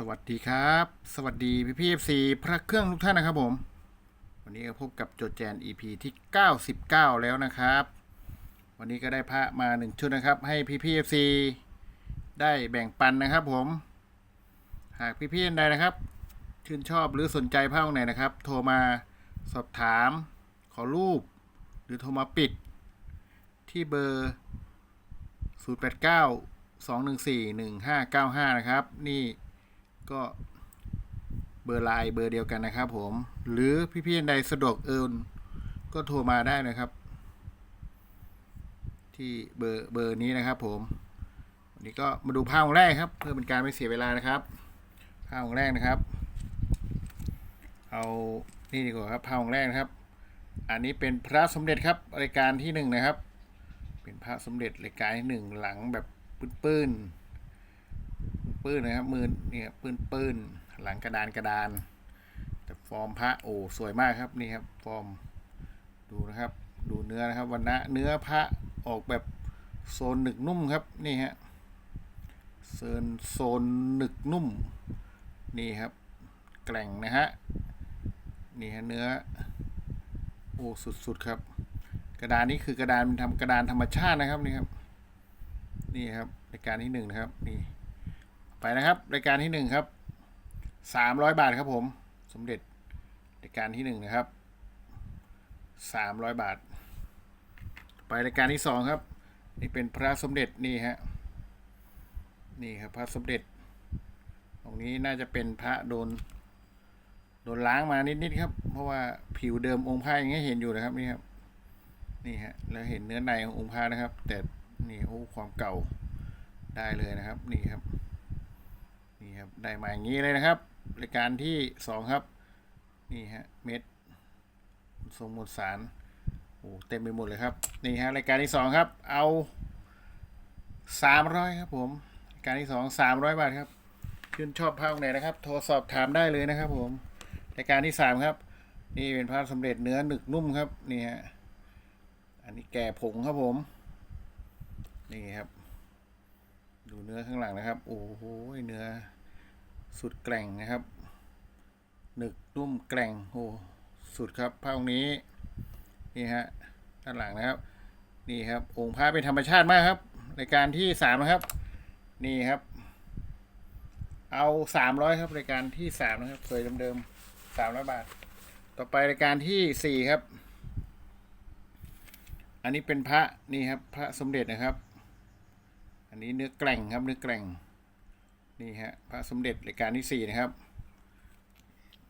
สวัสดีครับ สวัสดีพี่พี่เอฟซีพระเครื่องทุกท่านนะครับผม วันนี้ก็พบกับโจแจน EP ที่ 99 แล้วนะครับ วันนี้ก็ได้พระมาหนึ่งชุดนะครับ ให้พี่พี่เอฟซีได้แบ่งปันนะครับผม หากพี่พี่ใดนะครับ ชื่นชอบหรือสนใจพระองค์ไหนนะครับ โทรมาสอบถาม ขอรูป หรือโทรมาปิด ที่เบอร์ 089 214 1595 นะครับ นี่ ก็เบอร์ไลน์เบอร์เดียวกันนะครับผม หรือพี่ๆใดสะดวกเอินก็โทรมาได้นะครับ ที่เบอร์เบอร์นี้นะครับ ผมวันนี้ก็มาดูภาพของแรกครับ เพื่อเป็นการไม่เสียเวลานะครับภาพของแรกนะครับ เอานี่ดีกว่าครับภาพของแรกนะครับ อันนี้เป็นพระสมเด็จครับรายการที่หนึ่งนะครับ เป็นพระสมเด็จรายการที่หนึ่งหลังแบบปื้นๆ ปื้นนะครับมือเนี่ยปื้นปื้นหลังกระดานกระดานแต่ฟอร์มพระโอ้สวยมากครับนี่ครับฟอร์มดูนะครับดูเนื้อนะครับวันนะเนื้อพระออกแบบโซนหนึกนุ่มครับนี่ฮะโซนโซนหนึกนุ่มนี่ครับแกร่งนะฮะนี่ฮะเนื้อโอ้สุดๆครับ กระดานนี้คือกระดานทำกระดานธรรมชาตินะครับนี่ครับนี่ครับรายการที่หนึ่งนะครับนี่ ไปนะครับ รายการที่หนึ่งครับสามร้อยบาทครับผม สมเด็จรายการที่หนึ่งนะครับสามร้อยบาท ไปรายการที่สองครับ นี่เป็นพระสมเด็จนี่ฮะนี่ครับพระสมเด็จ ตรงนี้น่าจะเป็นพระโดนโดนล้างมานิดๆครับ เพราะว่าผิวเดิมองค์พระยังให้เห็นอยู่นะครับนี่ครับนี่ฮะแล้วเห็นเนื้อในขององค์พระนะครับ แต่นี่โอ้ความเก่าได้เลยนะครับ นี่ครับ ครับได้มาอย่างนี้เลยนะครับรายการที่สองครับ นี่ฮะเม็ดทรงหมดสารโอ้เต็มไปหมดเลยครับ นี่ฮะรายการที่สองครับ เอาสามร้อยครับผมรายการที่สองสามร้อยบาทครับชื่นชอบภาคไหนนะครับ โทรสอบถามได้เลยนะครับผมรายการที่สามครับ นี่เป็นพระสมเด็จเนื้อหนึกนุ่มครับนี่ฮะอันนี้แก่ผงครับผม นี่ครับ ดูเนื้อข้างหลังนะครับ โอ้โหเนื้อ สุดแกร่งนะครับ หนึกนุ่มแกร่งโอ้สุดครับผ้าองค์นี้นี่ฮะด้านหลังนะครับนี่ครับองค์ผ้าเป็นธรรมชาติมากครับรายการที่สามนะครับ นี่ครับ เอาสามร้อยครับรายการที่สามนะครับสวยเดิมๆสามร้อยบาท ต่อไปรายการที่สี่ครับ อันนี้เป็นพระนี่ครับพระสมเด็จนะครับ อันนี้เนื้อแกร่งครับเนื้อแกร่ง นี่ฮะพระสมเด็จรายการที่สี่นะครับ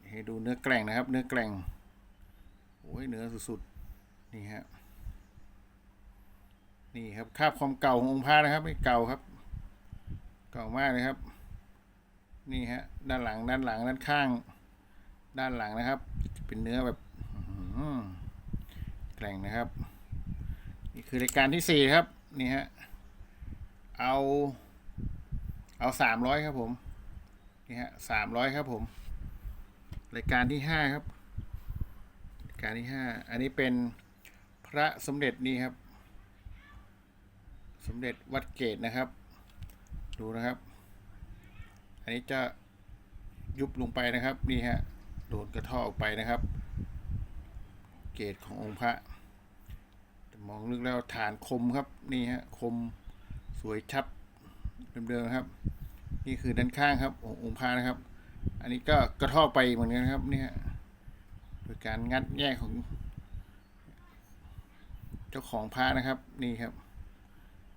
ให้ดูเนื้อแกร่งนะครับ เนื้อแกร่งโอ้ยเนื้อสุดๆนี่ฮะนี่ครับคาบความเก่าขององค์พระนะครับไม่เก่าครับ เก่ามากเลยครับ นี่ฮะด้านหลังด้านหลังด้านข้าง ด้านหลังนะครับ เป็นเนื้อแบบแกร่งนะครับ นี่คือรายการที่สี่ครับ นี่ฮะเอา เอาสามร้อยครับผม นี่ฮะสามร้อยครับผม รายการที่ห้าครับ รายการที่ห้า อันนี้เป็นพระสมเด็จนี่ครับ สมเด็จวัดเกตนะครับ ดูนะครับ อันนี้จะยุบลงไปนะครับ นี่ฮะ โดนกระท่อออกไปนะครับ เกตขององค์พระมองลึกแล้วฐานคมครับ นี่ฮะ คมสวยชัด เดิมๆนะครับ นี่คือด้านข้างครับองค์พระนะครับ อันนี้ก็กระเทอกไปเหมือนกันนะครับเนี่ยโดยการงัดแยกของ เจ้าของพระนะครับ นี่ครับ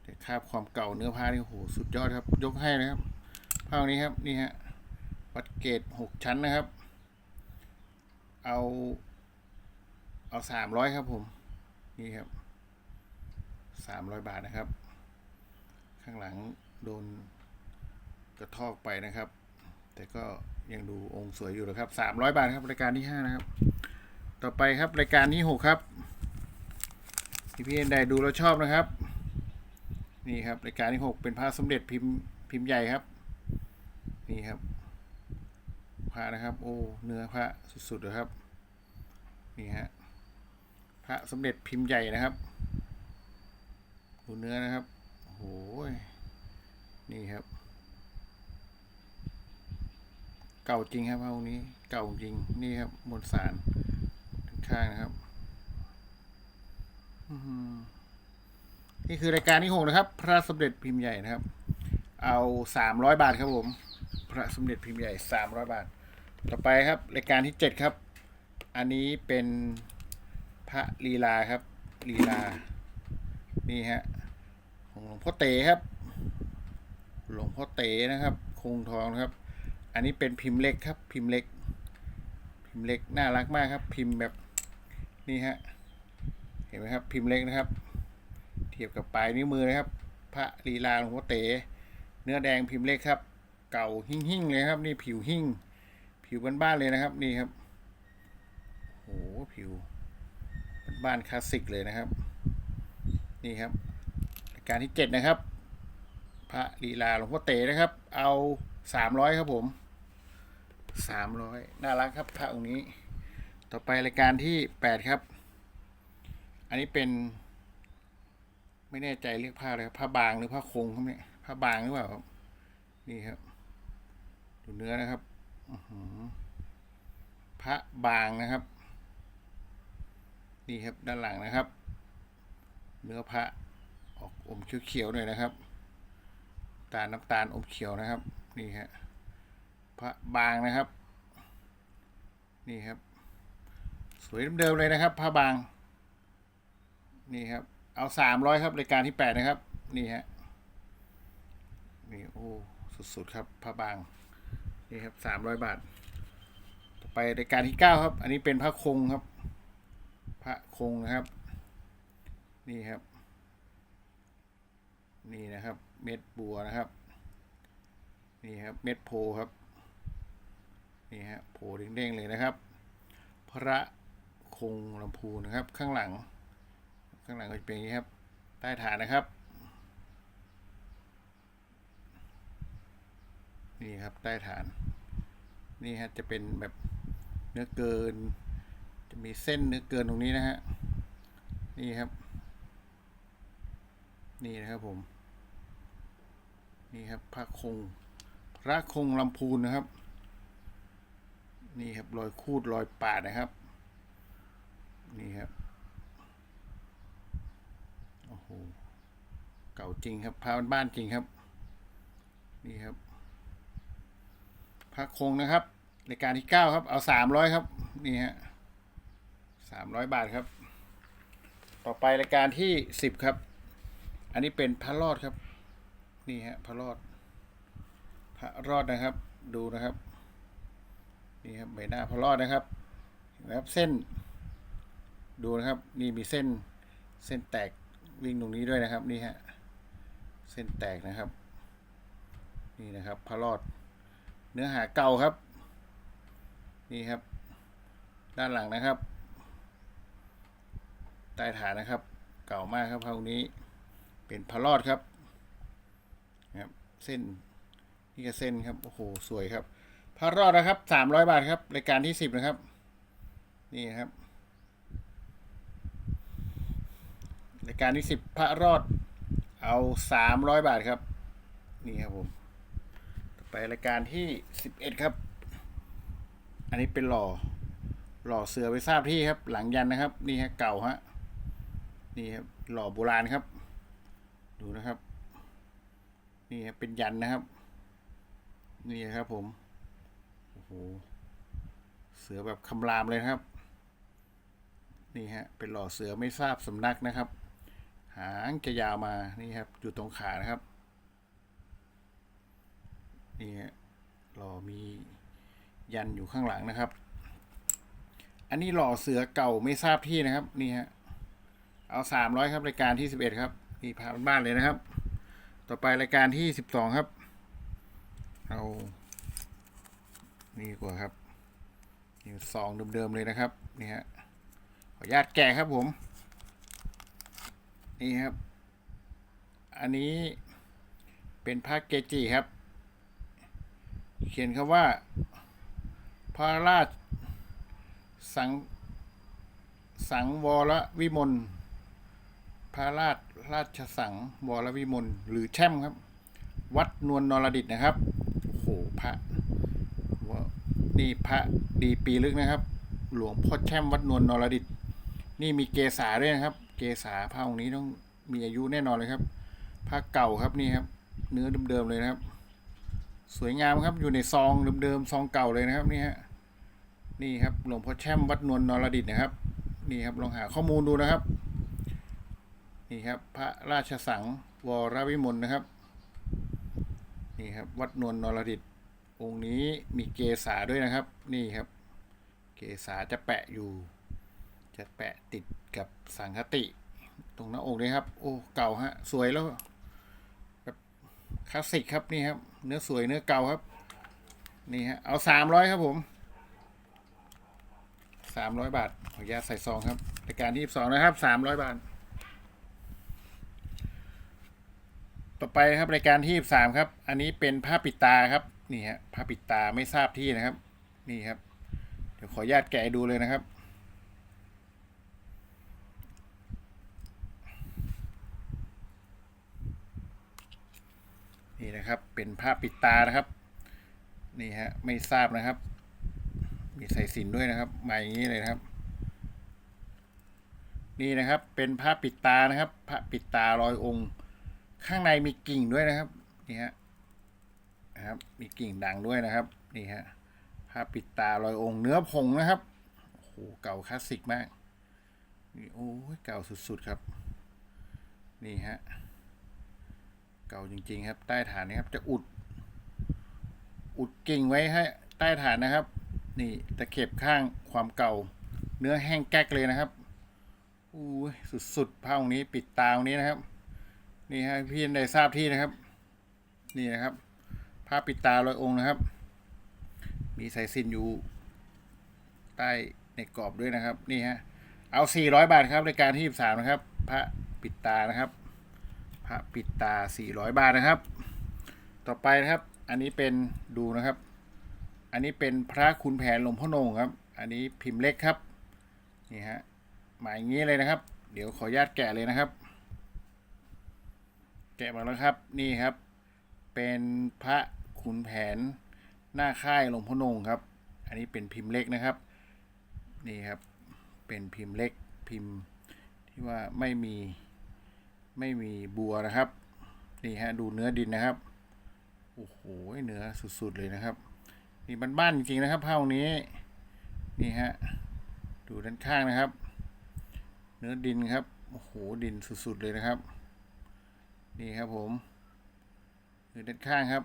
แต่คาบความเก่าเนื้อผ้านี่โอ้โหสุดยอดครับ ยกให้นะครับผ้านี้ครับนี่ฮะวัดเกตหกชั้นนะครับ เอาเอาสามร้อยครับผม นี่ครับสามร้อยบาทนะครับ ข้างหลัง โดนกระทอกไปนะครับ แต่ก็ยังดูองค์สวยอยู่นะครับสามร้อยบาทครับรายการที่ห้านะครับ ต่อไปครับรายการที่หกครับที่พี่เอ็นใดดูแล้วชอบนะครับ นี่ครับรายการที่หกเป็นพระสมเด็จพิมพ์พิมพ์ใหญ่ครับ นี่ครับพระนะครับ โอ้เนื้อพระสุดๆเลยครับ นี่ฮะพระสมเด็จพิมพ์ใหญ่นะครับ ดูเนื้อนะครับโอ้โห นี่ครับ เก่าจริงครับพระองนี้ เก่าจริง นี่ครับมวลสารข้างนะครับนี่คือรายการที่หกนะครับ พระสมเด็จพิมพ์ใหญ่นะครับ เอาสามร้อยบาทครับผม พระสมเด็จพิมพ์ใหญ่สามร้อยบาท ต่อไปครับ รายการที่เจ็ดครับ อันนี้เป็นพระลีลาครับลีลา นี่ฮะของหลวงพ่อเต๋ครับ หลวงพ่อเต๋นะครับ คงทองนะครับ อันนี้เป็นพิมพ์เล็กครับ พิมพ์เล็ก พิมพ์เล็กน่ารักมากครับ พิมพ์แบบนี่ฮะเห็นไหมครับ พิมพ์เล็กนะครับ เทียบกับปลายนิ้วมือนะครับ พระลีลาหลวงพ่อเต๋เนื้อแดงพิมพ์เล็กครับ เก่าหิ่งๆเลยครับ นี่ผิวหิ่งผิวบ้านๆเลยนะครับนี่ครับโอ้โหผิวบ้านคลาสสิกเลยนะครับ นี่ครับ การที่เจ็ดนะครับ พระลีลาหลวงพ่อเต๋นะครับ เอาสามร้อยครับผมสามร้อยน่ารักครับพระองค์นี้ ต่อไปรายการที่แปดครับ อันนี้เป็น ไม่แน่ใจเรียกผ้าอะไรครับผ้าบางหรือผ้าคงครับเนี่ยผ้าบางหรือเปล่าครับนี่ครับ ดูเนื้อนะครับอื้อหือพระบางนะครับ นี่ครับด้านหลังนะครับ เนื้อพระออกอมเขียวๆหน่อยนะครับ ตาลน้ำตาลอมเขียวนะครับ นี่ฮะพระบางนะครับ นี่ครับ สวยเดิมเลยนะครับพระบาง นี่ครับ เอาสามร้อยครับรายการที่แปดนะครับ นี่ฮะนี่โอ้สุดๆครับพระบางนี่ครับสามร้อยบาท ต่อไปรายการที่เก้าครับ อันนี้เป็นพระคงครับ พระคงนะครับ นี่ครับ นี่นะครับ เม็ดบัวนะครับ นี่ครับเม็ดโพครับ นี่ฮะโพเด้งๆเลยนะครับ พระคงลำพูนะครับ ข้างหลัง ข้างหลังก็จะเป็นอย่างนี้ครับ ใต้ฐานนะครับ นี่ครับใต้ฐาน นี่ฮะจะเป็นแบบเนื้อเกิน จะมีเส้นเนื้อเกินตรงนี้นะฮะ นี่ครับ นี่นะครับผม นี่ครับพระคง พระคงลำพูนนะครับ นี่ครับรอยคูดรอยปาดนะครับ นี่ครับโอ้โหเก่าจริงครับพระบ้านจริงครับ นี่ครับพระคงนะครับรายการที่เก้าครับ เอาสามร้อยครับ นี่ฮะสามร้อยบาทครับ ต่อไปรายการที่สิบครับ อันนี้เป็นพระรอดครับ นี่ฮะพระรอดพระรอดนะครับ ดูนะครับ นี่ครับใบหน้าพระรอดนะครับเห็นไหมครับเส้น ดูนะครับ นี่มีเส้นเส้นแตกวิ่งตรงนี้ด้วยนะครับนี่ฮะเส้นแตกนะครับ นี่นะครับพระรอด เนื้อหาเก่าครับ นี่ครับ ด้านหลังนะครับใต้ฐานนะครับ เก่ามากครับพระองค์นี้ เป็นพระรอดครับ เส้นนี่ก็เส้นครับโอ้โหสวยครับพระรอดนะครับสามร้อยบาทครับรายการที่สิบนะครับ นี่ครับรายการที่สิบพระรอด เอาสามร้อยบาทครับ นี่ครับผมต่อไปรายการที่สิบเอ็ดครับ อันนี้เป็นหล่อหล่อเสือไปทราบที่ครับ หลังยันนะครับ นี่ฮะเก่าฮะนี่ครับหล่อโบราณครับ ดูนะครับ นี่ครับเป็นยันนะครับ นี่ครับผม โอ้โห เสือแบบคำรามเลยครับ นี่ฮะ เป็นหล่อเสือไม่ทราบสำนักนะครับ หางจะยาวมา นี่ครับ อยู่ตรงขานะครับ นี่ฮะ หล่อมียันอยู่ข้างหลังนะครับ อันนี้หล่อเสือเก่าไม่ทราบที่นะครับ นี่ฮะ เอาสามร้อยครับรายการที่สิบเอ็ดครับ นี่พาบ้านเลยนะครับ ต่อไปรายการที่สิบสองครับ เอานี่กว่าครับนี่ซองเดิมๆเลยนะครับนี่ฮะขออนุญาตแกะครับผม นี่ครับ อันนี้เป็นพระเกจิครับ เขียนคำว่า พระราชสังสังวรวิมล พระราชราชสังวรวิมลหรือแช่มครับ วัดนวลนรดิตนะครับโหพระวนี่พระดีปีลึกนะครับ หลวงพ่อแช่มวัดนวลนรดิต นี่มีเกษาด้วยนะครับ เกษาพระองค์นี้ต้องมีอายุแน่นอนเลยครับพระเก่าครับนี่ครับ เนื้อเดิมๆเลยนะครับ สวยงามครับอยู่ในซองเดิมๆซองเก่าเลยนะครับนี่ฮะนี่ครับหลวงพ่อแช่มวัดนวลนรดิตนะครับ นี่ครับลองหาข้อมูลดูนะครับ นี่ครับ พระราชสังวรวิมลนะครับ นี่ครับ วัดนวลนรดิตองค์นี้มีเกษาด้วยนะครับ นี่ครับ เกษาจะแปะอยู่ จะแปะติดกับสังคติ ตรงหน้าอกเลยครับ โอ้เก่าฮะสวยแล้วแบบคลาสสิกครับนี่ครับ เนื้อสวยเนื้อเก่าครับ นี่ฮะเอาสามร้อยครับผมสามร้อยบาทขออนุญาตใส่ซองครับรายการที่สองนะครับสามร้อยบาท ต่อไปครับรายการที่สามครับ อันนี้เป็นผ้าปิดตาครับนี่ฮะผ้าปิดตาไม่ทราบที่นะครับ นี่ครับ เดี๋ยวขออนุญาตแกะดูเลยนะครับ นี่นะครับเป็นผ้าปิดตานะครับ นี่ฮะไม่ทราบนะครับ มีใส่สินด้วยนะครับมาอย่างนี้เลยนะครับนี่นะครับเป็นผ้าปิดตานะครับผ้าปิดตาลอยองค์ ข้างในมีกิ่งด้วยนะครับนี่ฮะนะครับ มีกิ่งดังด้วยนะครับนี่ฮะผ้าปิดตาลอยองค์เนื้อผงนะครับโอ้โหเก่าคลาสสิกมากนี่โอ้ยเก่าสุดๆครับ นี่ฮะเก่าจริง ๆ ครับ ใต้ฐานนี้ครับ จะอุด อุดกิ่งไว้ให้ใต้ฐานนะครับ นี่ตะเข็บข้างความเก่า เนื้อแห้งแก๊กเลยนะครับอู้สุดๆผ้าองค์นี้ปิดตาองค์นี้นะครับ นี่ฮะพี่ได้ทราบที่นะครับ นี่นะครับผ้าปิดตาลอยองค์นะครับ มีสายสิญจนอยู่ ใต้ในกรอบด้วยนะครับ นี่ฮะเอา400บาทครับรายการที่23นะครับ พระปิดตานะครับ พระปิดตา400บาทนะครับ ต่อไปนะครับ อันนี้เป็นดูนะครับ อันนี้เป็นพระคุณแผนหลวงพ่อนงครับ อันนี้พิมพ์เล็กครับ นี่ฮะหมายงี้เลยนะครับ เดี๋ยวขออนุญาตแกะเลยนะครับ กะมาแล้วครับนี่ครับ เป็นพระขุนแผนหน้าค่ายหลวงพ่อหนงครับ อันนี้เป็นพิมพ์เล็กนะครับ นี่ครับเป็นพิมพ์เล็กพิมพ์ที่ว่าไม่มีไม่มีบัวนะครับนี่ฮะดูเนื้อดินนะครับโอ้โหเนื้อสุดๆเลยนะครับนี่บ้านๆจริงๆนะครับเผ้าองนี้นี่ฮะดูด้านข้างนะครับ เนื้อดินครับโอ้โหดินสุดๆเลยนะครับ นี่ครับผมดูด้านข้างครับ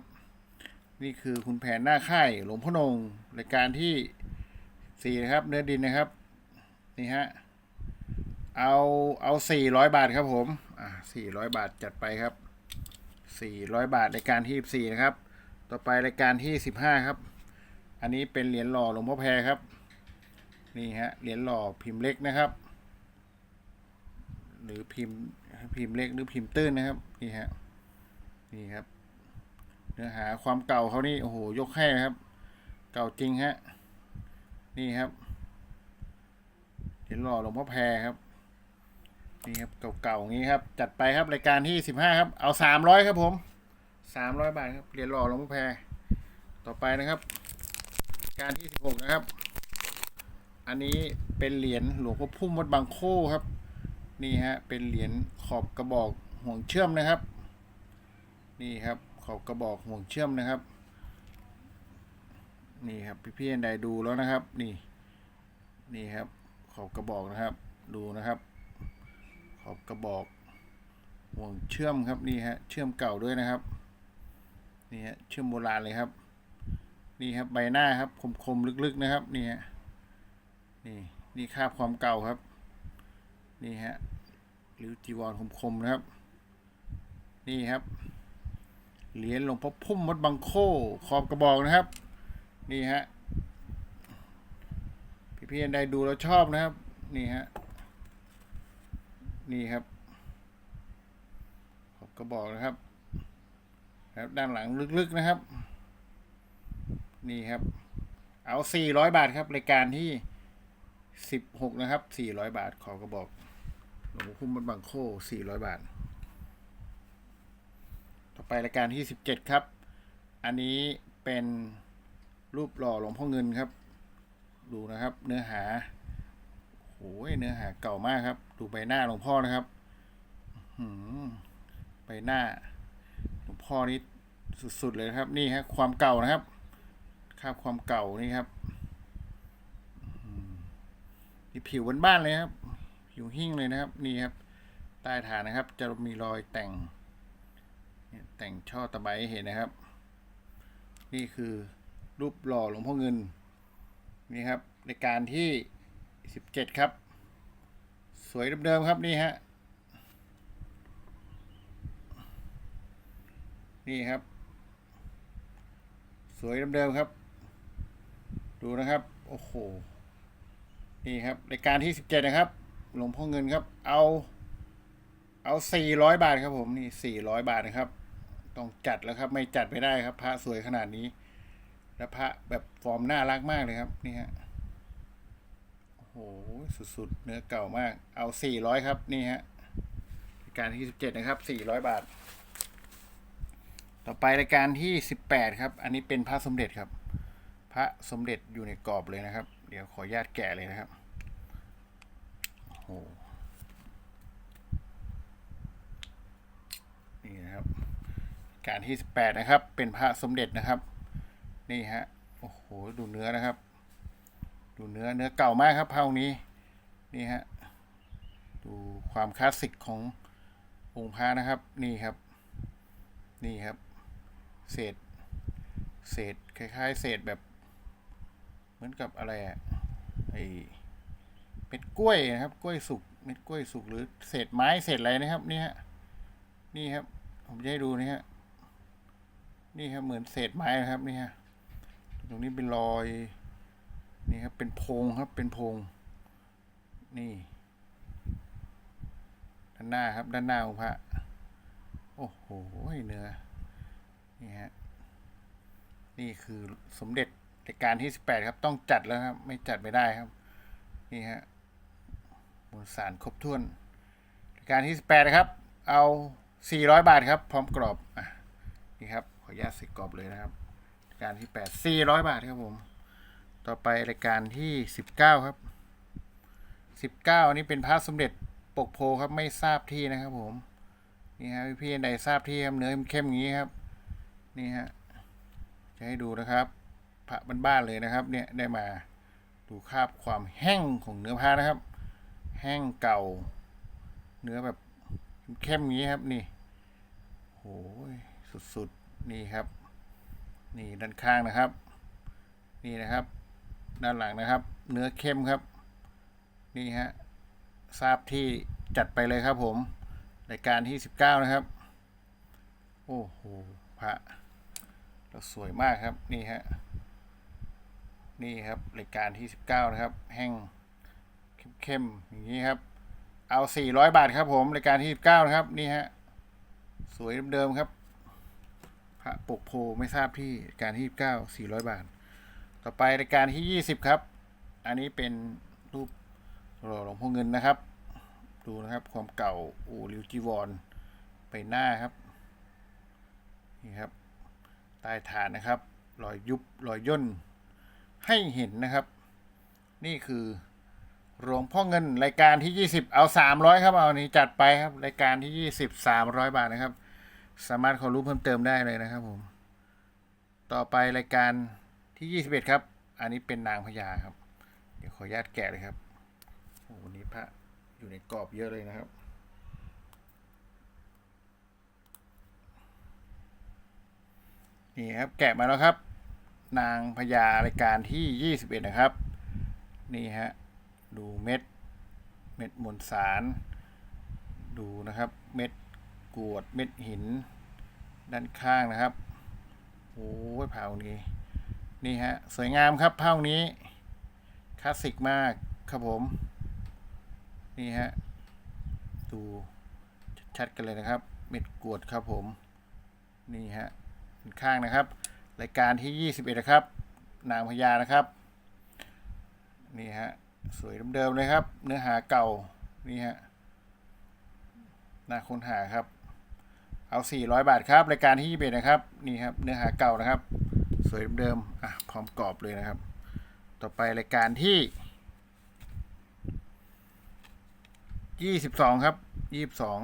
นี่คือคุณแผนหน้าค่ายหลวงพ่อนงรายการที่สี่นะครับ เนื้อดินนะครับ นี่ฮะเอาเอาสี่ร้อยบาทครับผมอ่าสี่ร้อยบาทจัดไปครับสี่ร้อยบาทรายการที่สี่นะครับ ต่อไปรายการที่สิบห้าครับ อันนี้เป็นเหรียญหล่อหลวงพ่อแพรครับ นี่ฮะเหรียญหล่อพิมพ์เล็กนะครับ หรือพิมพ์ พิมพ์เล็กหรือพิมพ์ตื้นนะครับนี่ฮะนี่ครับ เนื้อหาความเก่าเขานี่โอ้โหยกให้นะครับ เก่าจริงฮะนี่ครับเหรียญหล่อหลวงพ่อแพรครับนี่ครับเก่าๆอย่างนี้ครับ จัดไปครับรายการที่สิบห้าครับ เอาสามร้อยครับผมสามร้อยบาทครับเหรียญหล่อหลวงพ่อแพรต่อไปนะครับ การที่สิบหกนะครับ อันนี้เป็นเหรียญหลวงพ่อพุ่มวัดบางโคครับ นี่ฮะเป็นเหรียญขอบกระบอกห่วงเชื่อมนะครับ นี่ครับขอบกระบอกห่วงเชื่อมนะครับ นี่ครับพี่ๆใดดูแล้วนะครับ นี่ นี่ครับขอบกระบอกนะครับ ดูนะครับ ขอบกระบอกห่วงเชื่อมครับนี่ฮะเชื่อมเก่าด้วยนะครับ นี่ฮะเชื่อมโบราณเลยครับ นี่ครับใบหน้าครับคมๆลึกๆนะครับ นี่ฮะนี่นี่คาบความเก่าครับ นี่ฮะหรือจีวรคมๆนะครับ นี่ครับเหรียญหลวงพ่อพุ่มวัดบางโคขอบกระบอกนะครับ นี่ฮะพี่ๆใดดูแล้วชอบนะครับ นี่ฮะนี่ครับ ขอบกระบอกนะครับครับด้านหลังลึกๆนะครับ นี่ครับ เอาสี่ร้อยบาทครับรายการที่สิบหกนะครับสี่ร้อยบาทขอกระบอก หลวงพ่อคุ้มบันบังโคสี่ร้อยบาท ต่อไปรายการที่สิบเจ็ดครับ อันนี้เป็นรูปหล่อหลวงพ่อเงินครับ ดูนะครับ เนื้อหาโอ้ยเนื้อหาเก่ามากครับ ดูใบหน้าหลวงพ่อนะครับหือใบหน้าหลวงพ่อนี่สุดๆเลยครับ นี่ฮะความเก่านะครับคาบความเก่านี่ครับมนี่ผิวบ้านๆเลยครับ ผิวหิ้งเลยนะครับนี่ครับใต้ฐานนะครับ จะมีรอยแต่ง แต่งช่อตะไบเห็นนะครับ นี่คือรูปหล่อหลวงพ่อเงินนี่ครับในการที่สิบเจ็ดครับ สวยเดิมๆครับนี่ฮะนี่ครับ สวยเดิมๆครับ ดูนะครับ โอ้โห นี่ครับรายการที่สิบเจ็ดนะครับ หลวงพ่อเงินครับ เอาเอาสี่ร้อยบาทครับผมนี่สี่ร้อยบาทนะครับ ต้องจัดแล้วครับ ไม่จัดไม่ได้ครับ พระสวยขนาดนี้ และพระแบบฟอร์มน่ารักมากเลยครับ นี่ฮะโอ้โหสุดๆ เนื้อเก่ามาก เอาสี่ร้อยครับนี่ฮะรายการที่สิบเจ็ดนะครับสี่ร้อยบาท ต่อไปรายการที่สิบแปดครับ อันนี้เป็นพระสมเด็จครับ พระสมเด็จอยู่ในกรอบเลยนะครับ เดี๋ยวขออนุญาตแกะเลยนะครับ โอ้โหนี่นะครับ การที่สิบแปดนะครับ เป็นพระสมเด็จนะครับ นี่ฮะ โอ้โห ดูเนื้อนะครับ ดูเนื้อเนื้อเก่ามากครับพระองค์นี้ นี่ฮะ ดูความคลาสสิกขององค์พระนะครับ นี่ครับ นี่ครับ เศษ เศษ คล้าย ๆ เศษแบบ เหมือนกับอะไรอะไอ เม็ดกล้วยนะครับ กล้วยสุกเม็ดกล้วยสุกหรือเศษไม้เศษอะไรนะครับ นี่ฮะนี่ครับ ผมจะให้ดูนี่ฮะนี่ครับเหมือนเศษไม้นะครับนี่ฮะตรงนี้เป็นรอยนี่ครับเป็นโพงครับเป็นโพงนี่ ด้านหน้าครับด้านหน้าองค์พระโอ้โหเนื้อนี่ฮะนี่คือสมเด็จรายการที่สิบแปดครับ ต้องจัดแล้วครับ ไม่จัดไม่ได้ครับ นี่ฮะ มวลสารครบถ้วนรายการที่สิบแปดนะครับ เอาสี่ร้อยบาทครับ พร้อมกรอบอะนี่ครับ ขออนุญาตใส่กรอบเลยนะครับรายการที่แปดสี่ร้อยบาทครับผม ต่อไปรายการที่สิบเก้าครับสิบเก้านี่เป็นพระสมเด็จปกโพครับไม่ทราบที่นะครับผม นี่ฮะพี่ๆใดทราบที่ครับเนื้อเข้มๆอย่างนี้ครับ นี่ฮะจะให้ดูนะครับพระบ้านๆเลยนะครับ เนี่ยได้มาดูคาบความแห้งของเนื้อผ้านะครับ แห้งเก่า เนื้อแบบเข้มๆอย่างนี้ครับนี่โอ้ยสุดๆนี่ครับ นี่ด้านข้างนะครับ นี่นะครับ ด้านหลังนะครับ เนื้อเข้มครับ นี่ฮะทราบที่จัดไปเลยครับผมรายการที่สิบเก้านะครับ โอ้โหพระเราสวยมากครับนี่ฮะนี่ครับรายการที่สิบเก้านะครับ แห้ง เข้มๆอย่างนี้ครับ เอาสี่ร้อยบาทครับผมรายการที่สิบเก้านะครับ นี่ฮะ สวยเดิมๆครับ พระปกโพไม่ทราบที่รายการที่สิบเก้าสี่ร้อยบาท ต่อไปรายการที่ยี่สิบครับ อันนี้เป็นรูปหล่อหลวงพ่อเงินนะครับ ดูนะครับความเก่าอูริวจีวรไปหน้าครับ นี่ครับ ใต้ฐานนะครับ รอยยุบรอยย่นให้เห็นนะครับ นี่คือ หลวงพ่อเงินรายการที่ 20 เอา 300 ครับ เอานี้จัดไปครับ รายการที่ 20 300 บาทนะครับ สามารถขอรู้เพิ่มเติมได้เลยนะครับผม ต่อไปรายการที่ 21 ครับ อันนี้เป็นนางพญาครับ เดี๋ยวขออนุญาตแกะเลยครับโอ้โหวันนี้พระอยู่ในกรอบเยอะเลยนะครับนี่ครับแกะมาแล้วครับ นางพญารายการที่ 21 นะครับ นี่ฮะ ดูเม็ด เม็ดมวลสาร ดูนะครับ เม็ดกวด เม็ดหิน ด้านข้างนะครับ โอ้ยผ้านี้ นี่ฮะ สวยงามครับเผานี้ คลาสสิกมากครับผม นี่ฮะ ดูชัดๆกันเลยนะครับ เม็ดกวดครับผม นี่ฮะด้านข้างนะครับ รายการที่ 21 นะครับ นางพญานะครับ นี่ฮะ สวยเดิมๆเลยครับ เนื้อหาเก่านี่ฮะน่าค้นหาครับ เอา 400 บาทครับรายการที่21นะครับนี่ครับ เนื้อหาเก่านะครับ สวยเดิมๆอะพร้อมกรอบเลยนะครับ ต่อไปรายการที่ยี่สิบสองครับยี่สิบสอง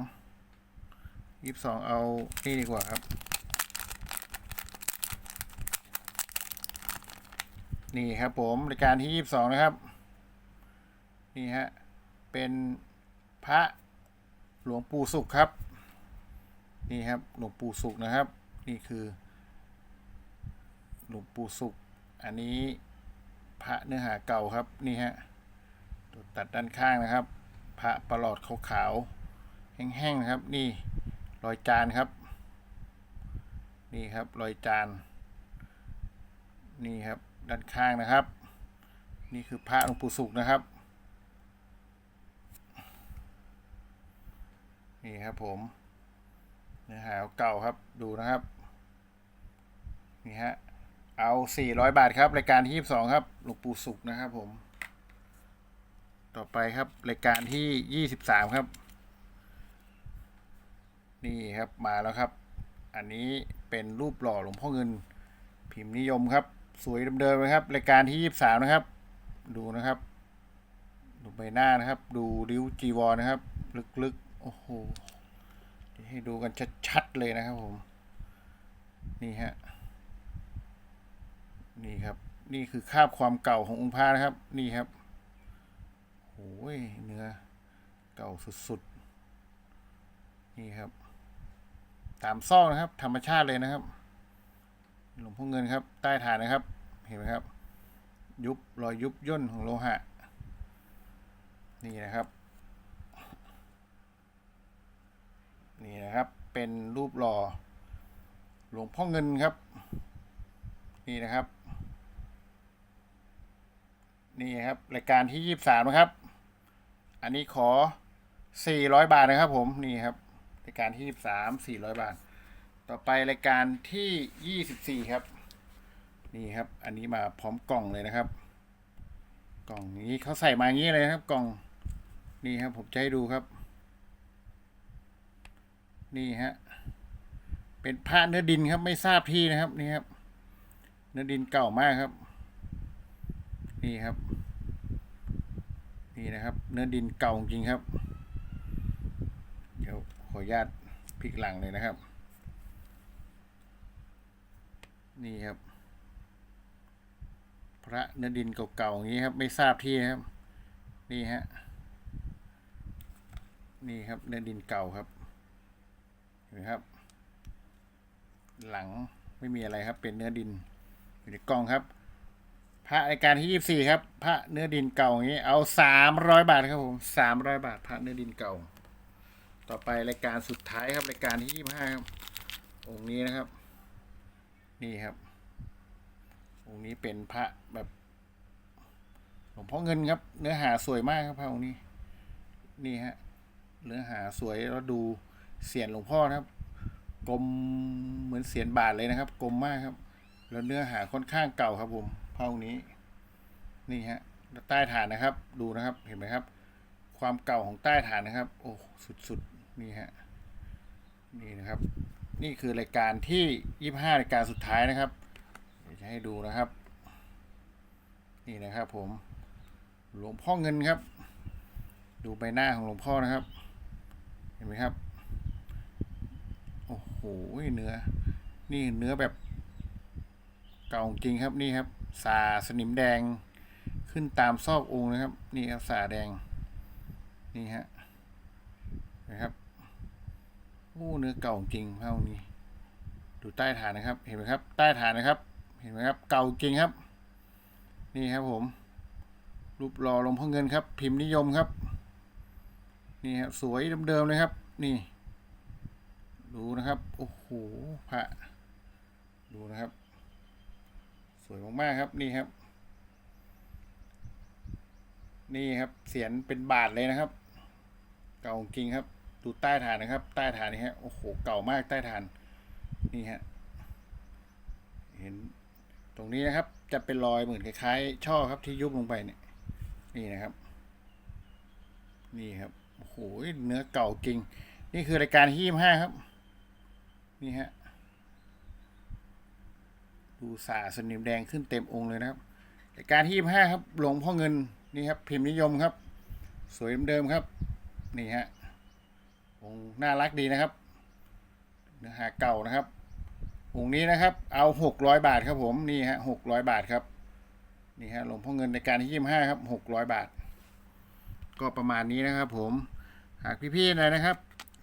ยี่สิบสองเอานี่ดีกว่าครับ นี่ครับผมรายการที่ยี่สิบสองนะครับ นี่ฮะ เป็นพระหลวงปู่สุขครับ นี่ครับหลวงปู่สุขนะครับ นี่คือหลวงปู่สุข อันนี้พระเนื้อหาเก่าครับนี่ฮะตัดด้านข้างนะครับ พระประหลอดขาวๆแห้งๆนะครับ นี่รอยจานครับ นี่ครับรอยจาน นี่ครับด้านข้างนะครับ นี่คือพระหลวงปู่สุขนะครับ นี่ครับผมเนื้อหาเก่าครับดูนะครับนี่ฮะเอา 400 บาทครับรายการที่ 22 ครับหลวงปู่สุขนะครับผม ต่อไปครับรายการที่ 23 ครับ นี่ครับมาแล้วครับ อันนี้เป็นรูปหล่อหลวงพ่อเงิน พิมพ์นิยมครับ สวยเดิมๆเลยครับรายการที่ 23 นะครับ ดูนะครับ ดูใบหน้านะครับ ดูริ้วจีวรนะครับ ลึกๆ โอ้โหให้ดูกันชัดๆเลยนะครับผม นี่ฮะ นี่ครับ นี่คือคราบความเก่าขององค์พระนะครับ นี่ครับโอ้ยเนื้อเก่าสุดๆ นี่ครับ ตามซอกนะครับ ธรรมชาติเลยนะครับ หลวงพ่อเงินครับ ใต้ฐานนะครับ เห็นไหมครับ ยุบรอยยุบย่นของโลหะ นี่นะครับ นะครับ เป็นรูปหล่อหลวงพ่อเงินครับ นี่นะครับ นี่ครับรายการที่ยี่สามนะครับ อันนี้ขอสี่ร้อยบาทนะครับ ผมนี่ครับรายการที่ยี่สามสี่ร้อยบาท ต่อไปรายการที่ยี่สิบสี่ครับ นี่ครับ อันนี้มาพร้อมกล่องเลยนะครับ กล่องนี้เขาใส่มาอย่างนี้เลยครับ กล่องนี่ครับผมจะให้ดูครับ นี่ฮะ เป็นผ้าเนื้อดินครับ ไม่ทราบที่นะครับ นี่ครับ เนื้อดินเก่ามากครับ นี่ครับ นี่นะครับ เนื้อดินเก่าจริงครับ เดี๋ยวขออนุญาตพลิกหลังเลยนะครับ นี่ครับ พระเนื้อดินเก่าๆอย่างนี้ครับ ไม่ทราบที่นะครับ นี่ฮะ นี่ครับเนื้อดินเก่าครับ นไหมครับ หลังไม่มีอะไรครับ เป็นเนื้อดินอยู่ในกล่องครับ พระรายการที่ยี่สี่ครับ พระเนื้อดินเก่าอย่างนี้ เอาสามร้อยบาทครับผมสามร้อยบาท พระเนื้อดินเก่า ต่อไปรายการสุดท้ายครับรายการที่ยี่ห้าครับองค์นี้นะครับ นี่ครับ องค์นี้เป็นพระแบบหลวงพ่อเงินครับ เนื้อหาสวยมากครับพระองค์นี้ นี่ฮะเนื้อหาสวยแล้วดู เสียนหลวงพ่อนะครับกลมเหมือนเสียนบาทเลยนะครับกลมมากครับ แล้วเนื้อหาค่อนข้างเก่าครับผมพระองค์นี้ นี่ฮะใต้ฐานนะครับ ดูนะครับเห็นไหมครับ ความเก่าของใต้ฐานนะครับ โอ้สุดๆนี่ฮะนี่นะครับ นี่คือรายการที่ยี่ห้ารายการสุดท้ายนะครับเดี๋ยวจะให้ดูนะครับ นี่นะครับ ผม หลวงพ่อเงินครับ ดูใบหน้าของหลวงพ่อนะครับ เห็นไหมครับ อ้โหเนื้อ นี่เนื้อแบบเก่าจริงครับนี่ครับ สาสนิมแดงขึ้นตามซอกองค์นะครับ นี่ครับสาแดง นี่ฮะนะครับโอ้เนื้อเก่าจริงเท่านี้ ดูใต้ฐานนะครับ เห็นไหมครับ ใต้ฐานนะครับ เห็นไหมครับ เก่าจริงครับ นี่ครับผม รูปหล่อลงพ่อเงินครับ พิมพ์นิยมครับ นี่ครับสวยเดิมๆเลยครับ นี่ ดูนะครับ โอ้โหพระ ดูนะครับ สวยมากๆครับนี่ครับ นี่ครับเสียนเป็นบาทเลยนะครับ เก่าจริงครับ ดูใต้ฐานนะครับ ใต้ฐานนี่ฮะโอ้โหเก่ามากใต้ฐาน นี่ฮะเห็นตรงนี้นะครับ จะเป็นรอยเหมือนคล้ายๆ ช่อครับที่ยุบลงไปเนี่ย นี่นะครับ นี่ครับโอ้โหเนื้อเก่าจริง นี่คือรายการที่ยี่ห้าครับ นี่ฮะ ดูสาสนิมแดงขึ้นเต็มองค์เลยนะครับรายการที่ยี่ห้าครับ หลวงพ่อเงินนี่ครับ พิมพ์นิยมครับ สวยเดิมครับ นี่ฮะองค์น่ารักดีนะครับเนื้อหาเก่านะครับองค์นี้นะครับ เอาหกร้อยบาทครับผมนี่ฮะหกร้อยบาทครับนี่ฮะหลวงพ่อเงินในการที่ยี่ห้าครับหกร้อยบาท ก็ประมาณนี้นะครับผมหากพี่ๆไหนนะครับ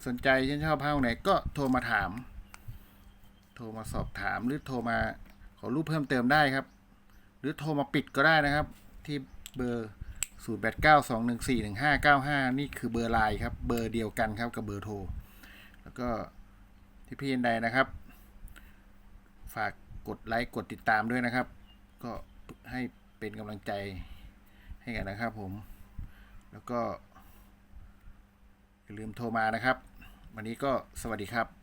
สนใจชื่นชอบผ้าไหนก็โทรมาถาม ทรมาสอบถามหรือโทรมาขอรูปเพิ่มเติมได้ครับ หรือโทรมาปิดก็ได้นะครับ ที่เบอร์ 0 8 9 2 1 4 1 5 9 5 นี่คือเบอร์ไลน์ครับ เบอร์เดียวกันครับกับเบอร์โทร แล้วก็ที่พี่ใดนะครับ ฝากกดไลค์กดติดตามด้วยนะครับ ก็ให้เป็นกำลังใจให้กันนะครับผม แล้วก็อย่าลืมโทรมานะครับ วันนี้ก็สวัสดีครับ